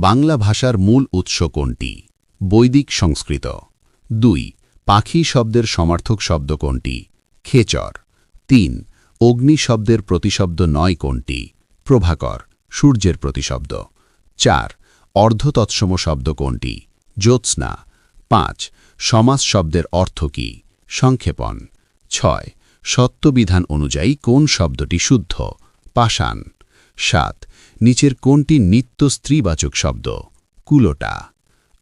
বাংলা ভাষার মূল উৎস কোনটি? বৈদিক সংস্কৃত। দুই, পাখি শব্দের সমার্থক শব্দ কোনটি? খেচর। তিন, অগ্নি শব্দের প্রতিশব্দ নয় কোনটি? প্রভাকর, সূর্যের প্রতিশব্দ। চার, অর্ধতৎসম শব্দ কোনটি? জ্যোৎস্না। পাঁচ, সমাস শব্দের অর্থ কি? সংক্ষেপণ। ছয় সত্যবিধান অনুযায়ী কোন শব্দটি শুদ্ধ? পাষাণ। সাত নিচের কোনটি নিত্য স্ত্রীবাচক শব্দ? কুলোটা।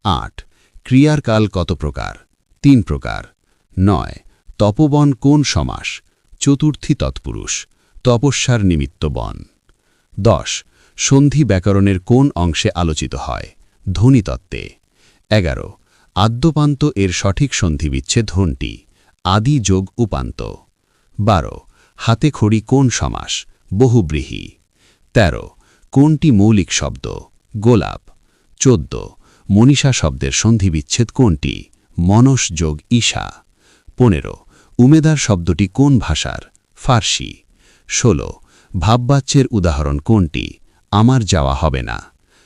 আট ক্রিয়ার কাল কত প্রকার? তিন প্রকার। নয়, তপবন কোন সমাস? চতুর্থী তৎপুরুষ। তপস্যার নিমিত্ত বন। দশ, সন্ধি ব্যাকরণের কোন অংশে আলোচিত হয়? ধ্বনিতত্ত্বে। এগারো, আদ্যপান্ত এর সঠিক সন্ধি বিচ্ছেদ ধনটি আদি যোগ উপান্ত। বারো, হাতে খড়ি কোন সমাস? বহুব্রীহি। তেরো কোনটি মৌলিক শব্দ? গোলাপ। চোদ্দ। মনীষা শব্দের সন্ধিবিচ্ছেদ কোনটি? মনস যোগ ঈশা। পনেরো। উমেদার শব্দটি কোন ভাষার? ফার্সি। ষোলো। ভাববাচ্যের উদাহরণ কোনটি? আমার যাওয়া হবে না।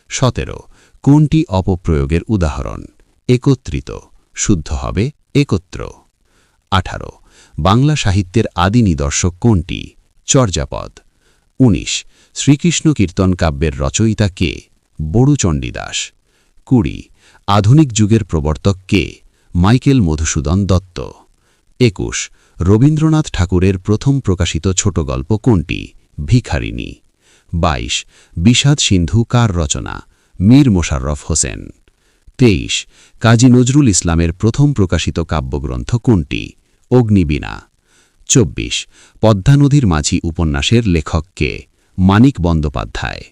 সতেরো। কোনটি অপপ্রয়োগের উদাহরণ? একত্রিত। শুদ্ধ হবে একত্র। আঠারো। বাংলা সাহিত্যের আদি নিদর্শক কোনটি? চর্যাপদ। ১৯ শ্রীকৃষ্ণ কীর্তন কাব্যের রচয়িতা কে? বড়ুচণ্ডীদাস কুড়ি, আধুনিক যুগের প্রবর্তক কে? মাইকেল মধুসূদন দত্ত। একুশ, রবীন্দ্রনাথ ঠাকুরের প্রথম প্রকাশিত ছোট গল্প কোনটি? ভিখারিণী। বাইশ, বিষাদ সিন্ধু কার রচনা? মীর মোশাররফ হোসেন। তেইশ, কাজী নজরুল ইসলামের প্রথম প্রকাশিত কাব্যগ্রন্থ কোনটি? অগ্নিবীণা। চব্বিশ, পদ্মা নদীর মাঝি উপন্যাসের লেখক কে? মানিক বন্দ্যোপাধ্যায়।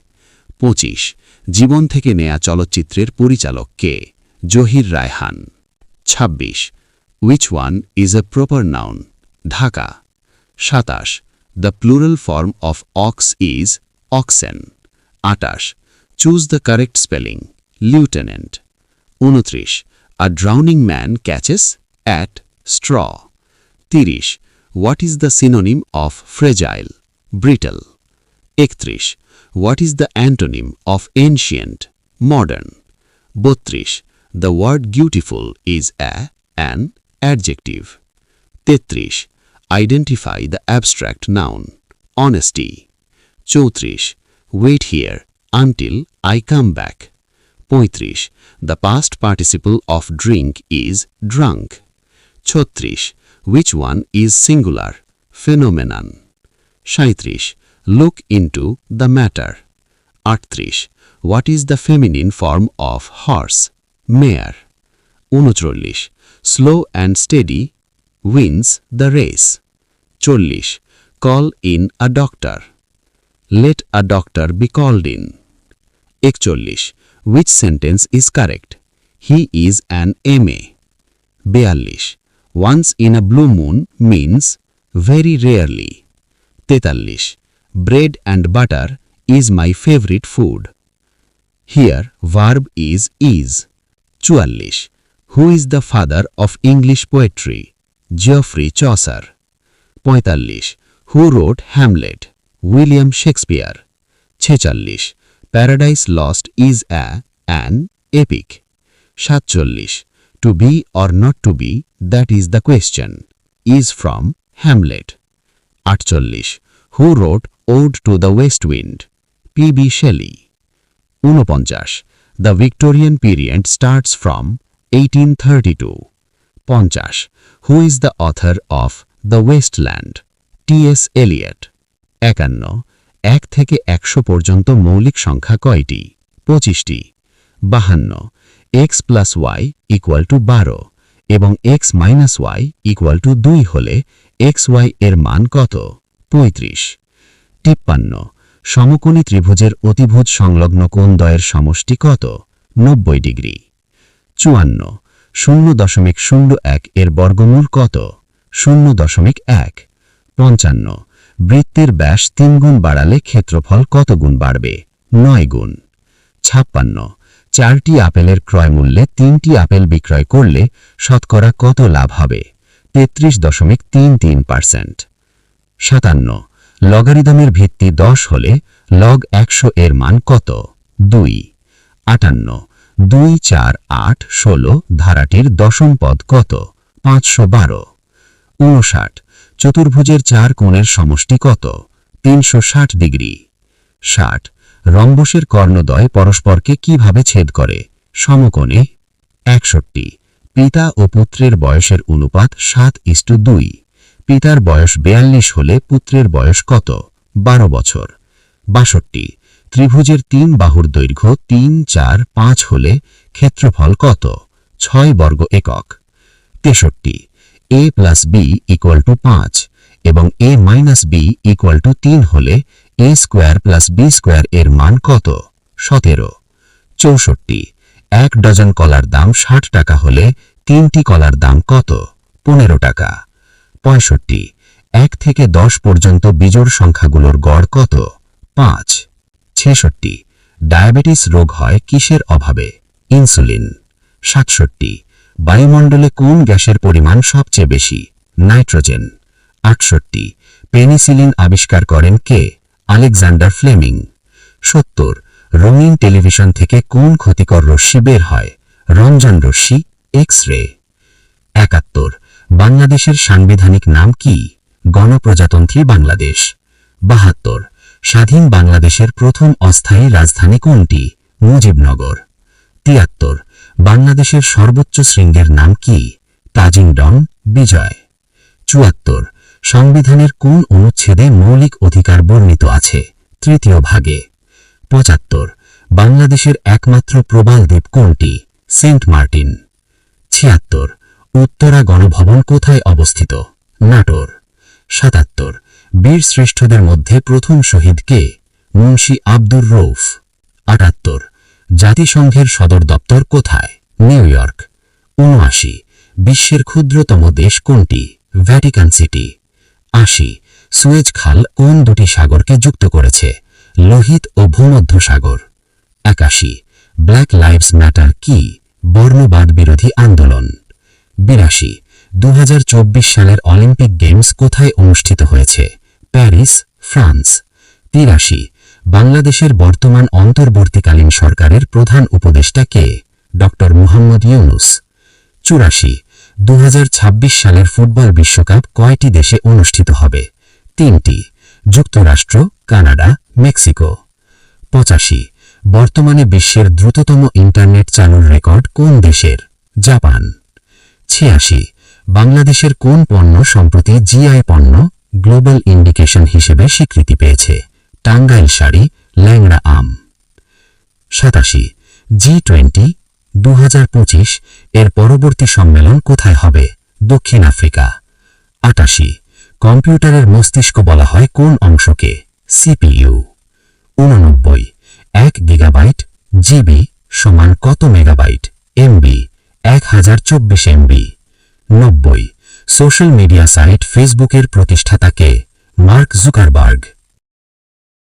পঁচিশ, জীবন থেকে নেয়া চলচ্চিত্রের পরিচালক কে? Zahir Raihan. ২৬ which one is a proper noun Dhaka. সাতাশ the plural form of ox is oxen আটাশ choose the correct spelling lieutenant উনত্রিশ a drowning man catches at straw তিরিশ what is the synonym of fragile brittle একত্রিশ what is the antonym of ancient modern বত্রিশ the word beautiful is a an adjective তেত্রিশ identify the abstract noun honesty চৌত্রিশ wait here until I come back পঁয়ত্রিশ the past participle of drink is drunk ছত্রিশ which one is singular phenomenon সাঁত্রিশ look into the matter. 38. What is the feminine form of horse? Mare. 39. Slow and steady wins the race. 40. Call in a doctor. Let a doctor be called in. 41. Which sentence is correct? He is an MA. 42. Once in a blue moon means very rarely. 43 bread and butter is my favorite food. Here verb is is. 44. Who is the father of English poetry? Geoffrey Chaucer. 45. Who wrote Hamlet? William Shakespeare. 46. Paradise Lost is a an epic. 47. To be or not to be, that is the question. Is from Hamlet. 48. Who wrote Ode to the West Wind? P.B. Shelley. ঊনপঞ্চাশ The starts from starts from 1832. পঞ্চাশ Who is the author of The Westland? T.S. Eliot. একান্ন এক থেকে একশো পর্যন্ত মৌলিক সংখ্যা কয়টি পঁচিশটি বাহান্ন X plus Y equal to বারো এবং X minus Y equal to দুই হলে এক্স ওয়াই এর মান কত পঁয়ত্রিশ তিপ্পান্ন। সমকোণী ত্রিভুজের অতিভুজ সংলগ্ন কোণদ্বয়ের সমষ্টি কত? নব্বই ডিগ্রি। চুয়ান্ন। শূন্য দশমিক শূন্য এক এর বর্গমূল কত? শূন্য দশমিক এক। পঞ্চান্ন। বৃত্তের ব্যাস তিন গুণ বাড়ালে ক্ষেত্রফল কত গুণ বাড়বে? নয় গুণ। ছাপ্পান্ন। চারটি আপেলের ক্রয়মূল্যে তিনটি আপেল বিক্রয় করলে শতকরা কত লাভ হবে? তেত্রিশ দশমিক তিন তিন পার্সেন্ট। সাতান্ন। লগারিদমের ভিত্তি দশ হলে লগ একশো এর মান কত? দুই। আটান্ন। দুই, চার, আট, ষোলো, ধারাটির দশম পদ কত? পাঁচশো বারো। উনষাট চতুর্ভুজের চার কোণের সমষ্টি কত? তিনশো ষাট ডিগ্রি। ষাট। রম্বসের কর্ণদয় পরস্পরকে কীভাবে ছেদ করে? সমকোণে একষট্টি। পিতা ও পুত্রের বয়সের অনুপাত সাত ইস্টু দুই। পিতার বয়স বেয়াল্লিশ হলে পুত্রের বয়স কত? বারো বছর। বাষট্টি। ত্রিভুজের তিন বাহুর দৈর্ঘ্য তিন, চার, পাঁচ হলে ক্ষেত্রফল কত? ছয় বর্গ একক। তেষট্টি। A plus B equal to পাঁচ এবং A minus B equal to তিন হলে A square plus B square এর মান কত? সতেরো। চৌষট্টি। এক ডজন কলার দাম ষাট টাকা হলে তিনটি কলার দাম কত? পনেরো টাকা। পঁয়ষট্টি। এক থেকে দশ পর্যন্ত বিজোড় সংখ্যাগুলোর গড় কত? পাঁচ। ছেষট্টি। ডায়াবেটিস রোগ হয় কিসের অভাবে? ইনসুলিন। সাতষট্টি। বায়ুমণ্ডলে কোন গ্যাসের পরিমাণ সবচেয়ে বেশি? নাইট্রোজেন। আটষট্টি। পেনিসিলিন আবিষ্কার করেন কে? Alexander Fleming. সত্তর। রঙিন টেলিভিশন থেকে কোন ক্ষতিকর রশ্মি বের হয়? রঞ্জন রশ্মি এক্স রে একাত্তর। বাংলাদেশের সাংবিধানিক নাম কি? গণপ্রজাতন্ত্রী বাংলাদেশ। বাহাত্তর। স্বাধীন বাংলাদেশের প্রথম অস্থায়ী রাজধানী কোনটি? মুজিবনগর। তিয়াত্তর। বাংলাদেশের সর্বোচ্চ শৃঙ্গের নাম কি? তাজিংডং, বিজয়। চুয়াত্তর। সংবিধানের কোন অনুচ্ছেদে মৌলিক অধিকার বর্ণিত আছে? তৃতীয় ভাগে। পঁচাত্তর। বাংলাদেশের একমাত্র প্রবাল দ্বীপ কোনটি? Saint Martin. ছিয়াত্তর। উত্তরা গণভবন কোথায় অবস্থিত? নাটোর। সাতাত্তর। বীর শ্রেষ্ঠদের মধ্যে প্রথম শহীদ কে? মুন্সি আব্দুর রৌফ আটাত্তর। জাতিসংঘের সদর দপ্তর কোথায়? New York. উনআশি বিশ্বের ক্ষুদ্রতম দেশ কোনটি? Vatican City. আশি। সুয়েজ খাল কোন দুটি সাগরকে যুক্ত করেছে? লোহিত ও ভূমধ্য সাগর। একাশি। ব্ল্যাক লাইভস ম্যাটার কি? বর্ণবাদ বিরোধী আন্দোলন। বিরাশি। দু সালের অলিম্পিক গেমস কোথায় অনুষ্ঠিত হয়েছে? Paris, France. তিরাশি। বাংলাদেশের বর্তমান অন্তর্বর্তীকালীন সরকারের প্রধান উপদেষ্টা কে? ড মুহাম্মদ ইউনুস। চুরাশি। দু সালের ফুটবল বিশ্বকাপ কয়টি দেশে অনুষ্ঠিত হবে? তিনটি। যুক্তরাষ্ট্র, কানাডা, মেক্সিকো। পঁচাশি। বর্তমানে বিশ্বের দ্রুততম ইন্টারনেট চালুর রেকর্ড কোন দেশের? জাপান। ছিয়াশি, বাংলাদেশের কোন পণ্য সম্প্রতি জিআই পণ্য গ্লোবাল ইন্ডিকেশন হিসেবে স্বীকৃতি পেয়েছে? টাঙ্গাইল শাড়ি, ল্যাংড়া আম। সাতাশি, জি টোয়েন্টি দু এর পরবর্তী সম্মেলন কোথায় হবে? দক্ষিণ আফ্রিকা। আটাশি, কম্পিউটারের মস্তিষ্ক বলা হয় কোন অংশকে? সিপিইউ। উননব্বই এক গিগাবাইট, জিবি সমান কত মেগাবাইট? এমবি। এক হাজার চব্বিশ এমবি নব্বই। সোশ্যাল মিডিয়া সাইট ফেসবুকের প্রতিষ্ঠাতাকে মার্ক জুকারবার্গ।